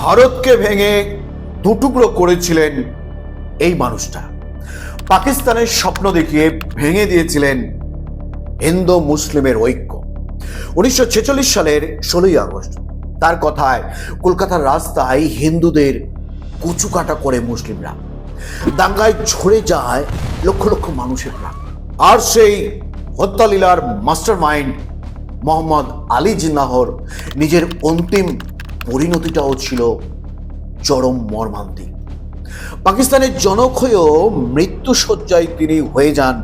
ভারতকে ভেঙে দুটুকরো করেছিলেন এই মানুষটা। পাকিস্তানের স্বপ্ন দেখিয়ে ভেঙে দিয়েছিলেন হিন্দু মুসলিমের ঐক্য। উনিশশো ছেচল্লিশ সালের ষোলোই আগস্ট, তার কথায় কলকাতার রাস্তায় হিন্দুদের কুচুকাটা করে মুসলিমরা। দাঙ্গায় ঝরে যায় লক্ষ লক্ষ মানুষের প্রাণ। আর সেই হত্যালীলার মাস্টার মাইন্ড মোহাম্মদ আলী জিন্নাহর নিজের অন্তিম পরিণতিটাও ছিল চরম মর্মান্তিক। পাকিস্তানের জনক হয়েও মৃত্যুসজ্জায় তিনি হয়ে যান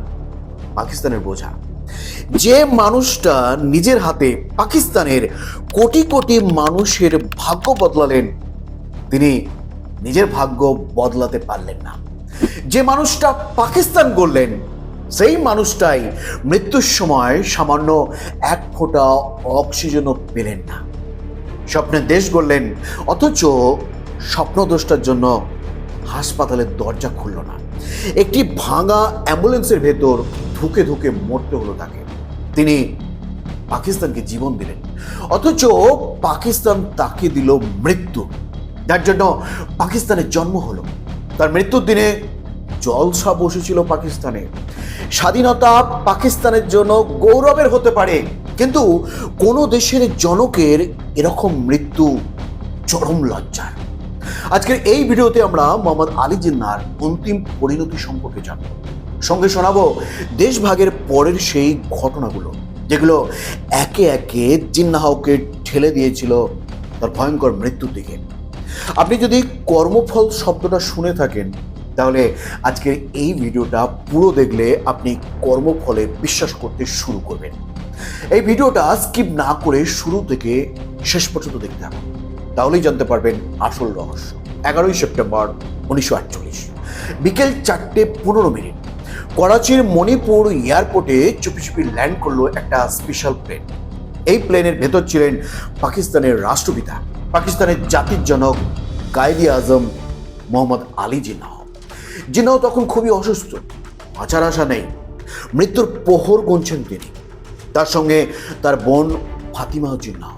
পাকিস্তানের বোঝা। যে মানুষটা নিজের হাতে পাকিস্তানের কোটি কোটি মানুষের ভাগ্য বদলালেন, তিনি নিজের ভাগ্য বদলাতে পারলেন না। যে মানুষটা পাকিস্তান গড়লেন, সেই মানুষটাই মৃত্যুর সময় সামান্য এক ফোঁটা অক্সিজেনও পেলেন না। স্বপ্নের দেশ গড়লেন, অথচ স্বপ্নদোষটার জন্য হাসপাতালের দরজা খুলল না। একটি ভাঙা অ্যাম্বুলেন্সের ভেতর ধুকে ধুকে মরতে হলো তাকে। তিনি পাকিস্তানকে জীবন দিলেন, অথচ পাকিস্তান তাকে দিল মৃত্যু। যার জন্য পাকিস্তানের জন্ম হলো। তার মৃত্যুর দিনে জলসা বসেছিল পাকিস্তানে। স্বাধীনতা পাকিস্তানের জন্য গৌরবের হতে পারে কিন্তু কোনো দেশের জনকের এরকম মৃত্যু চরম লজ্জার। আজকের এই ভিডিওতে আমরা মোহাম্মদ আলী জিন্নার অন্তিম পরিণতি সম্পর্কে জানব। সঙ্গে শোনাবো দেশভাগের পরের সেই ঘটনাগুলো, যেগুলো একে একে জিন্নাহকে ঠেলে দিয়েছিল তার ভয়ঙ্কর মৃত্যুর দিকে। আপনি যদি কর্মফল শব্দটা শুনে থাকেন, তাহলে আজকের এই ভিডিওটা পুরো দেখলে আপনি কর্মফলে বিশ্বাস করতে শুরু করবেন। এই ভিডিওটা স্কিপ না করে শুরু থেকে শেষ পর্যন্ত দেখতে হবে তাহলেই জানতে পারবেন আসল রহস্য। এগারোই সেপ্টেম্বর উনিশশো আটচল্লিশ, বিকেল চারটে পনেরো মিনিট। করাচির মণিপুর এয়ারপোর্টে চুপি চুপি ল্যান্ড করল একটা স্পেশাল প্লেন এই প্লেনের ভেতর ছিলেন পাকিস্তানের রাষ্ট্রপিতা, পাকিস্তানের জাতির জনক কায়েদি আজম মোহাম্মদ আলী জিন্নাহ। জিন্নাহ তখন খুবই অসুস্থ বাঁচার আশা নেই। মৃত্যুর প্রহর গুনছেন তিনি। তার সঙ্গে তার বোন ফাতিমা জিন্নাহ।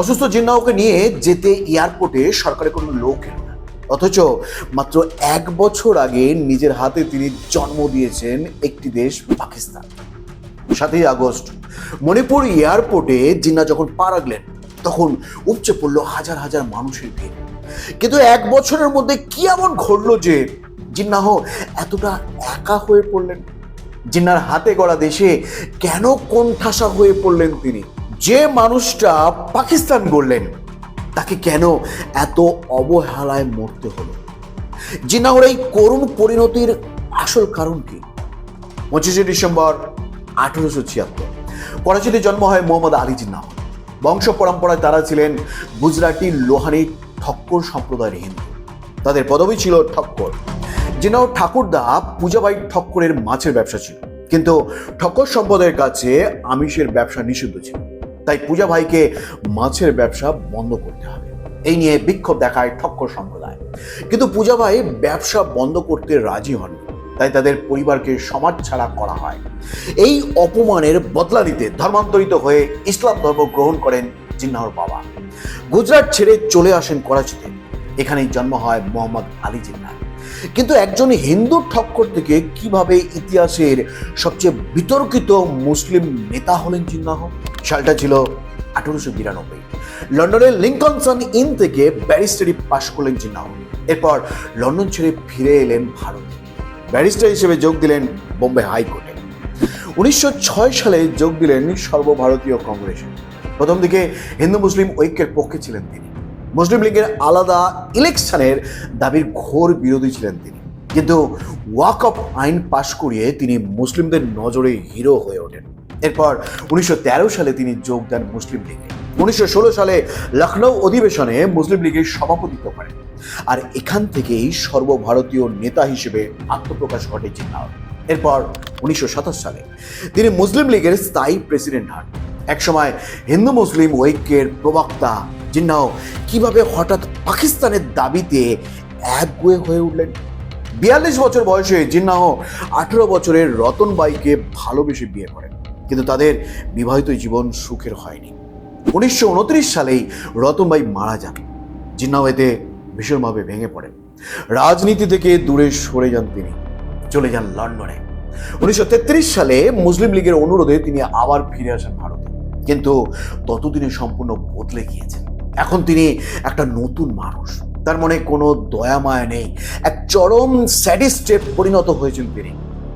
অসুস্থ জিন্নাহকে নিয়ে যেতে এয়ারপোর্টে সরকারের কোনো লোক এলো না। অথচ মাত্র এক বছর আগে নিজের হাতে তিনি জন্ম দিয়েছেন একটি দেশ, পাকিস্তান। সাতই আগস্ট, মণিপুর এয়ারপোর্টে জিন্না যখন পা রাখলেন, তখন উপচে পড়ল হাজার হাজার মানুষের ভিড়। কিন্তু এক বছরের মধ্যে কি এমন ঘটলো যে জিন্নাহ এতটা একা হয়ে পড়লেন? জিন্নার হাতে গড়া দেশে কেন কোণঠাসা হয়ে পড়লেন তিনি? যে মানুষটা পাকিস্তান গড়লেন, তাকে কেন এত অবহেলায় মরতে হলো? জিন্নাহর এই করুণ পরিণতির আসল কারণ কি? পঁচিশে ডিসেম্বর আঠেরোশো ছিয়াত্তর, করাচিতে জন্ম হয় মোহাম্মদ আলী জিন্নাহ বংশ পরম্পরায় তারা ছিলেন গুজরাটি লোহানি ঠক্কর সম্প্রদায়ের হিন্দু। তাদের পদবি ছিল ঠক্কর। জিন্নাহ ঠাকুরদা পূজাবাই ঠক্করের মাছের ব্যবসা ছিল। কিন্তু ঠক্কর সম্প্রদায়ের কাছে আমিষের ব্যবসা নিষিদ্ধ ছিল। তাই পূজা ভাইকে মাছের ব্যবসা বন্ধ করতে হবে। এই নিয়ে বিক্ষোভ দেখায় ঠক্কর সম্প্রদায়। কিন্তু পূজা ভাই ব্যবসা বন্ধ করতে রাজি হন তাই তাদের পরিবারকে সমাজ ছাড়া করা হয়। এই অপমানের বদলা নিতে ধর্মান্তরিত হয়ে ইসলাম ধর্ম গ্রহণ করেন জিন্নাহর বাবা। গুজরাট ছেড়ে চলে আসেন করাচিতে। এখানেই জন্ম হয় মোহাম্মদ আলী জিন্নাহ। কিন্তু একজন হিন্দু ঠক্কর থেকে কীভাবে ইতিহাসের সবচেয়ে বিতর্কিত মুসলিম নেতা হলেন জিন্নাহ সালটা ছিল আঠারোশো বিরানব্বই লন্ডনের লিঙ্কনসন ইন থেকে ব্যারিস্টারি পাশ করলেন জিন্নাহ এরপর লন্ডন ছেড়ে ফিরে এলেন ভারতে। ব্যারিস্টার হিসেবে যোগ দিলেন বোম্বে হাইকোর্টে। উনিশশো ছয় সালে যোগ দিলেন সর্বভারতীয় কংগ্রেসে। প্রথম দিকে হিন্দু মুসলিম ঐক্যের পক্ষে ছিলেন তিনি। মুসলিম লীগের আলাদা ইলেকশনের দাবির ঘোর বিরোধী ছিলেন তিনি। কিন্তু ওয়াক অফ আইন পাশ করিয়ে তিনি মুসলিমদের নজরে হিরো হয়ে ওঠেন। এরপর উনিশশো তেরো সালে তিনি যোগ দেন মুসলিম লীগে। উনিশশো ষোলো সালে লখনৌ অধিবেশনে মুসলিম লীগের সভাপতিত্ব করেন। আর এখান থেকেই সর্বভারতীয় নেতা হিসেবে আত্মপ্রকাশ ঘটে জিন্নাহর এরপর উনিশশো সাতাশ সালে তিনি মুসলিম লীগের স্থায়ী প্রেসিডেন্ট হন। একসময় হিন্দু মুসলিম ঐক্যের প্রবক্তা জিন্নাহ কীভাবে হঠাৎ পাকিস্তানের দাবিতে একগুয়ে হয়ে উঠলেন? বিয়াল্লিশ বছর বয়সে জিন্নাহ আঠেরো বছরের রতন রতনবাইকে ভালোবেসে বিয়ে করেন। কিন্তু তাদের বিবাহিত জীবন সুখের হয়নি। উনিশশো উনত্রিশ সালেই রতনবাই মারা যান। জিন্নাও এতে ভীষণভাবে ভেঙে পড়েন। রাজনীতি থেকে দূরে সরে যান তিনি। চলে যান লন্ডনে। উনিশশো তেত্রিশ সালে মুসলিম লীগের অনুরোধে তিনি আবার ফিরে আসেন ভারতে। কিন্তু ততদিনে সম্পূর্ণ বদলে গিয়েছেন। এখন তিনি একটা নতুন মানুষ। তার মনে কোনো দয়া, মায়া নেই। এক চরম স্যাডিস্টে পরিণত হয়েছেন তিনি।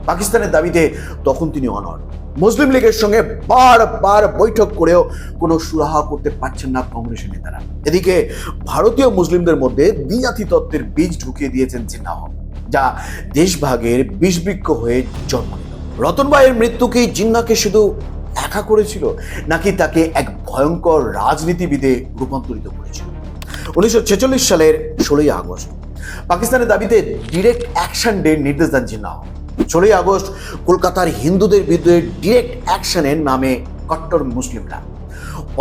পাকিস্তানের দাবিতে তখন তিনি অনড়। মুসলিম লীগের সঙ্গে বারবার বৈঠক করেও কোনো সুরাহা করতে পারছেন না কংগ্রেসের নেতারা। এদিকে ভারতীয় মুসলিমদের মধ্যে দ্বিজাতি তত্ত্বের বীজ ঢুকিয়ে দিয়েছেন জিন্নাহ, যা দেশভাগের বিষবৃক্ষ হয়ে জন্ম নিল। রতনবাইয়ের মৃত্যুকেই জিন্নাকে শুধু একা করেছিল, নাকি তাকে এক ভয়ঙ্কর রাজনীতিবিদে রূপান্তরিত করেছিল? উনিশশো ছেচল্লিশ সালের ষোলোই আগস্ট, পাকিস্তানের দাবিতে ডিরেক্ট অ্যাকশন ডে নির্দেশ দেন জিন্নাহ। ষোলোই আগস্ট, কলকাতার হিন্দুদের বিরুদ্ধে ডিরেক্ট অ্যাকশনের নামে কট্টর মুসলিমরা,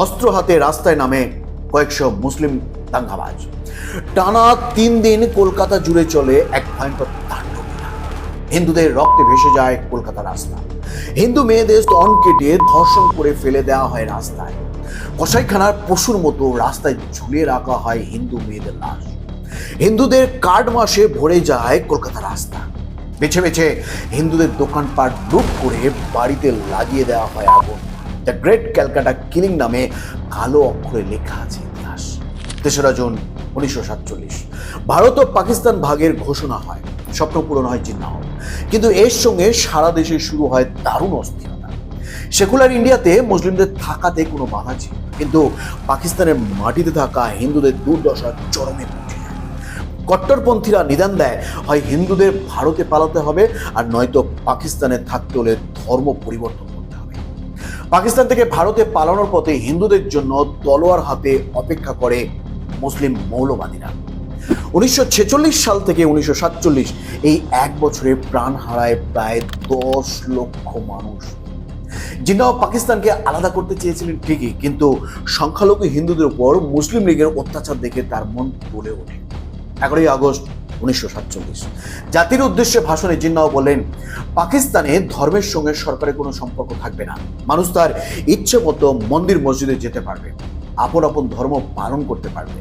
অস্ত্র হাতে রাস্তায় নামে কয়েকশো মুসলিম দাঙ্গাবাজ। টানা তিন দিন কলকাতা জুড়ে চলে এক ভয়ঙ্কর তাণ্ডব। হিন্দুদের রক্তে ভেসে যায় কলকাতা রাস্তা। হিন্দু মেয়েদের স্তন কেটে ধর্ষণ করে ফেলে দেওয়া হয় রাস্তায়। কসাইখানার পশুর মতো রাস্তায় ঝুলিয়ে রাখা হয় হিন্দু মেয়েদের লাশ। হিন্দুদের কার্ড মাসে ভরে যায় কলকাতা রাস্তা। বেছে বেছে হিন্দুদের দোকানপাট লুট করে বাড়িতে লাগিয়ে দেওয়া হয় আগুন। দ্য গ্রেট ক্যালকাটা কিলিং নামে কালো অক্ষরে লেখা আছে ইতিহাস। তেসরা জুন উনিশশো সাতচল্লিশ। ভারত ও পাকিস্তান ভাগের ঘোষণা হয়। স্বপ্ন পূরণ হয় চিহ্নাহ কিন্তু এর সঙ্গে সারা দেশে শুরু হয় দারুণ অস্থিরতা। সেকুলার ইন্ডিয়াতে মুসলিমদের থাকাতে কোনো বাধা ছিল কিন্তু পাকিস্তানের মাটিতে থাকা হিন্দুদের দুর্দশা চরমে পৌঁছে যায়। কট্টরপন্থীরা নিদান দেয়, হয় হিন্দুদের ভারতে পালাতে হবে আর নয়তো পাকিস্তানে থাকতে হলে ধর্ম পরিবর্তন করতে হবে। পাকিস্তান থেকে ভারতে পালানোর পথে হিন্দুদের জন্য তলোয়ার হাতে অপেক্ষা করে মুসলিম মৌলবাদীরা। উনিশশো ছেচল্লিশ সাল থেকে উনিশশো সাতচল্লিশ এই এক বছরে প্রাণ হারায় প্রায় দশ লক্ষ মানুষ। জিন্নাও পাকিস্তানকে আলাদা করতে চেয়েছিলেন ঠিকই, কিন্তু সংখ্যালঘু হিন্দুদের উপর মুসলিম লীগের অত্যাচার দেখে তার মন বলে ওঠে। এগারোই আগস্ট উনিশশো সাতচল্লিশ। জাতির উদ্দেশ্যে ভাষণে জিন্নাও বলেন পাকিস্তানে ধর্মের সঙ্গে সরকারের কোনো সম্পর্ক থাকবে না। মানুষ তার ইচ্ছে মতো মন্দির মসজিদে যেতে পারবে। আপন আপন ধর্ম পালন করতে পারবে।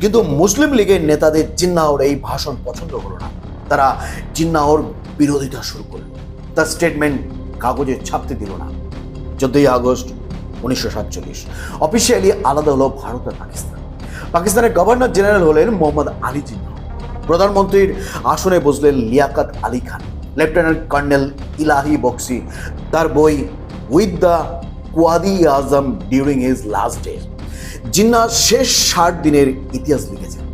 কিন্তু মুসলিম লীগের নেতাদের জিন্নাওর এই ভাষণ পছন্দ হলো না। তারা জিন্নাওর বিরোধিতা শুরু করল। তার স্টেটমেন্ট কাগজে ছাপতে দিল না। চোদ্দই আগস্ট উনিশশো সাতচল্লিশ অফিসিয়ালি আলাদা হলো ভারত আর পাকিস্তান। পাকিস্তানের গভর্নর জেনারেল হলেন মোহাম্মদ আলী জিন্না প্রধানমন্ত্রীর আসনে বসলেন লিয়াকাত আলী খান। লেফটেন্যান্ট কর্নেল ইলাহি বক্সি, তার বই with the Quaid Azam during his last day Jinnah শেষ ষাট দিনের ইতিহাস লিখেছেন।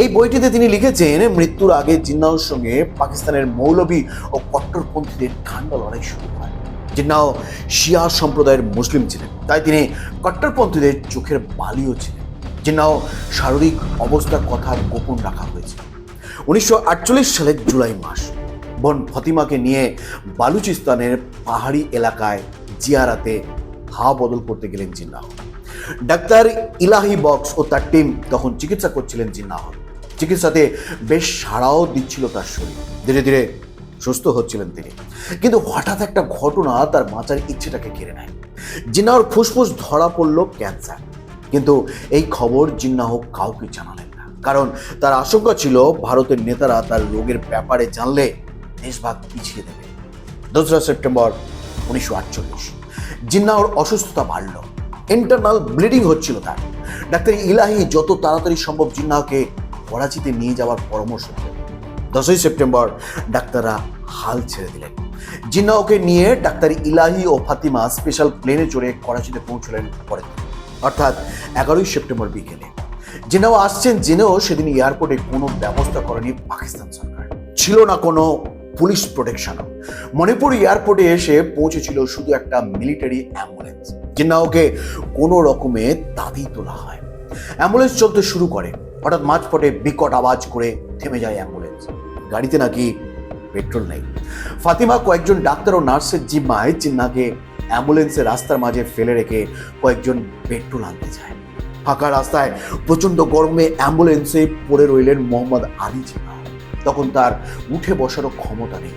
এই বইটিতে তিনি লিখেছেন, মৃত্যুর আগে জিন্নাওর সঙ্গে পাকিস্তানের মৌলবী ও কট্টরপন্থীদের ঠান্ডা লড়াই শুরু হয়। জিন্নাও শিয়া সম্প্রদায়ের মুসলিম ছিলেন, তাই তিনি কট্টরপন্থীদের চোখের বালিও ছিলেন। জিন্নাও শারীরিক অবস্থার কথা গোপন রাখা হয়েছে। উনিশশো আটচল্লিশ সালের জুলাই মাস, বোন ফতিমাকে নিয়ে বালুচিস্তানের পাহাড়ি এলাকায় জিয়ারাতে হাওয়া বদল করতে গেলেন জিন্নাহ। ডাক্তার ইলাহি বক্স ও তার টিম তখন চিকিৎসা করছিলেন জিন্নাহ চিকিৎসাতে বেশ সাড়াও দিচ্ছিল তার শরীর। ধীরে ধীরে সুস্থ হচ্ছিলেন তিনি। কিন্তু হঠাৎ একটা ঘটনা তার বাঁচার ইচ্ছেটাকে কেড়ে নেয়। জিন্নাহর ফুসফুস ধরা পড়ল ক্যান্সার। কিন্তু এই খবর জিন্নাহ কাউকে জানালেন না। কারণ তার আশঙ্কা ছিল ভারতের নেতারা তার রোগের ব্যাপারে জানলে দেশভাগ পিছিয়ে দেবে। দোসরা সেপ্টেম্বর উনিশশো আটচল্লিশ। জিন্নাহর অসুস্থতা বাড়ল। ইন্টারনাল ব্লিডিং হচ্ছিল তার। ডাক্তার ইলাহি যত তাড়াতাড়ি সম্ভব জিন্নাহকে করাচিতে নিয়ে যাওয়ার পরামর্শ দিলেন। দশই সেপ্টেম্বর ডাক্তাররা হাল ছেড়ে দিলেন। জিন্নাহকে নিয়ে ডাক্তার ইলাহি ও ফাতিমা স্পেশাল প্লেনে চড়ে করাচিতে পৌঁছলেন দিন, অর্থাৎ এগারোই সেপ্টেম্বর বিকেলে। জিন্নাহ আসছেন, জেনেও সেদিন এয়ারপোর্টে কোনো ব্যবস্থা করেনি পাকিস্তান সরকার। ছিল না কোনো পুলিশ প্রোটেকশনও মণিপুর এয়ারপোর্টে এসে পৌঁছেছিল শুধু একটা মিলিটারি অ্যাম্বুলেন্স জিন্নাহকে কোনো রকমে তাতেই তোলা হয়। অ্যাম্বুলেন্স চলতে শুরু করে। হঠাৎ মাঝপটে বিকট আওয়াজ করে থেমে যায় অ্যাম্বুলেন্স। গাড়িতে নাকি পেট্রোল নেই। ফাতিমা কয়েকজন ডাক্তার ও নার্সের জিম্মায় চিন্নাকে অ্যাম্বুলেন্সে রাস্তার মাঝে ফেলে রেখে কয়েকজন পেট্রোল আনতে যায়। ফাঁকা রাস্তায় প্রচণ্ড গরমে অ্যাম্বুলেন্সে পড়ে রইলেন মোহাম্মদ আলী জিন্না তখন তার উঠে বসারও ক্ষমতা নেই।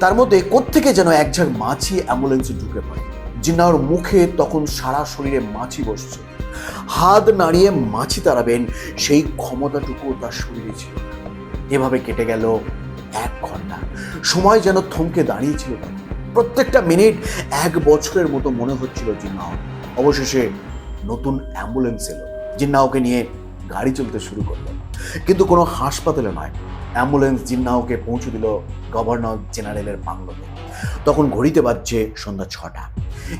তার মধ্যে কোত্থেকে যেন একঝাঁক মাছি অ্যাম্বুলেন্সে ঢুকে পড়ে। জিন্নাহর মুখে তখন সারা শরীরে মাছি বসছে। হাত নাড়িয়ে মাছি তাড়াবেন, সেই ক্ষমতাটুকু তার শরীরে ছিল এভাবে কেটে গেল এক ঘণ্টা। সময় যেন থমকে দাঁড়িয়েছিল। প্রত্যেকটা মিনিট এক বছরের মতো মনে হচ্ছিল জিন্নাহ অবশেষে নতুন অ্যাম্বুলেন্স এলো। জিন্নাহকে নিয়ে গাড়ি চলতে শুরু করল। কিন্তু কোনো হাসপাতালে নয়। অ্যাম্বুলেন্স জিন্নাহকে পৌঁছে দিল গভর্নর জেনারেলের বাংলোতে। তখন ঘড়িতে বাজছে সন্ধ্যা ছটা।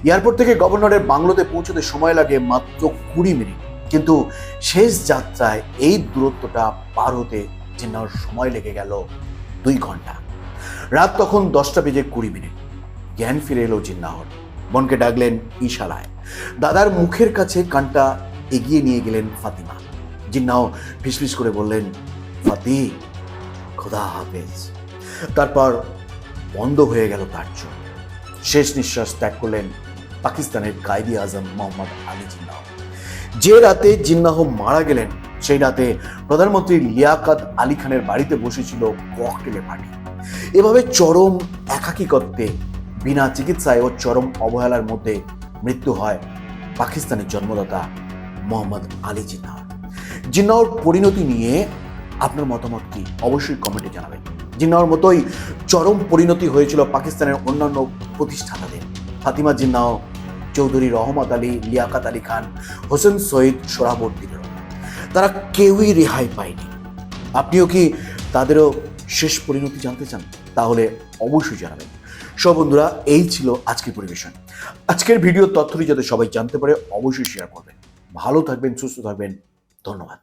এয়ারপোর্ট থেকে গভর্নরের বাংলোতে পৌঁছতে সময় লাগে মাত্র কুড়ি মিনিট। কিন্তু শেষ যাত্রায় এই দূরত্বটা পার হতে জিন্নাহর সময় লেগে গেল দুই ঘণ্টা। রাত তখন দশটা বেজে কুড়ি মিনিট। জ্ঞান ফিরে এলো জিন্নাহর বোনকে ডাকলেন ইশারায় দাদার মুখের কাছে কানটা এগিয়ে নিয়ে গেলেন ফাতিমা। জিন্নাহ ফিসফিস করে বললেন, ফাতি, খোদা হাফেজ। তারপর বন্ধ হয়ে গেল তার চোখ শেষ নিঃশ্বাস ত্যাগ করলেন পাকিস্তানের কায়দি আজম মোহাম্মদ আলী জিন্নাহ। যে রাতে জিন্নাহ মারা গেলেন, সেই রাতে প্রধানমন্ত্রী লিয়াকাত আলী খানের বাড়িতে বসেছিল ককটেলে পার্টি এভাবে চরম একাকিকত্বে বিনা চিকিৎসায় ও চরম অবহেলার মধ্যে মৃত্যু হয় পাকিস্তানের জন্মদাতা মোহাম্মদ আলী জিন্নাহ। জিন্নাহর পরিণতি নিয়ে আপনার মতামত কি? অবশ্যই কমেন্টে জানাবেন। জিন্নাহর মতোই চরম পরিণতি হয়েছিল পাকিস্তানের অন্যান্য প্রতিষ্ঠাতাদের। ফাতিমা জিন্নাহ, চৌধুরী রহমত আলী, লিয়াকাত আলী খান, হোসেন সৈয়দ সোহরাবর্দিনেরও তারা কেউই রেহাই পায়নি। আপনিও কি তাদেরও শেষ পরিণতি জানতে চান? তাহলে অবশ্যই জানাবেন। সব বন্ধুরা, এই ছিল আজকের পরিবেশন। আজকের ভিডিও তথ্যটি যাতে সবাই জানতে পারে, অবশ্যই শেয়ার করবেন। ভালো থাকবেন, সুস্থ থাকবেন। ধন্যবাদ।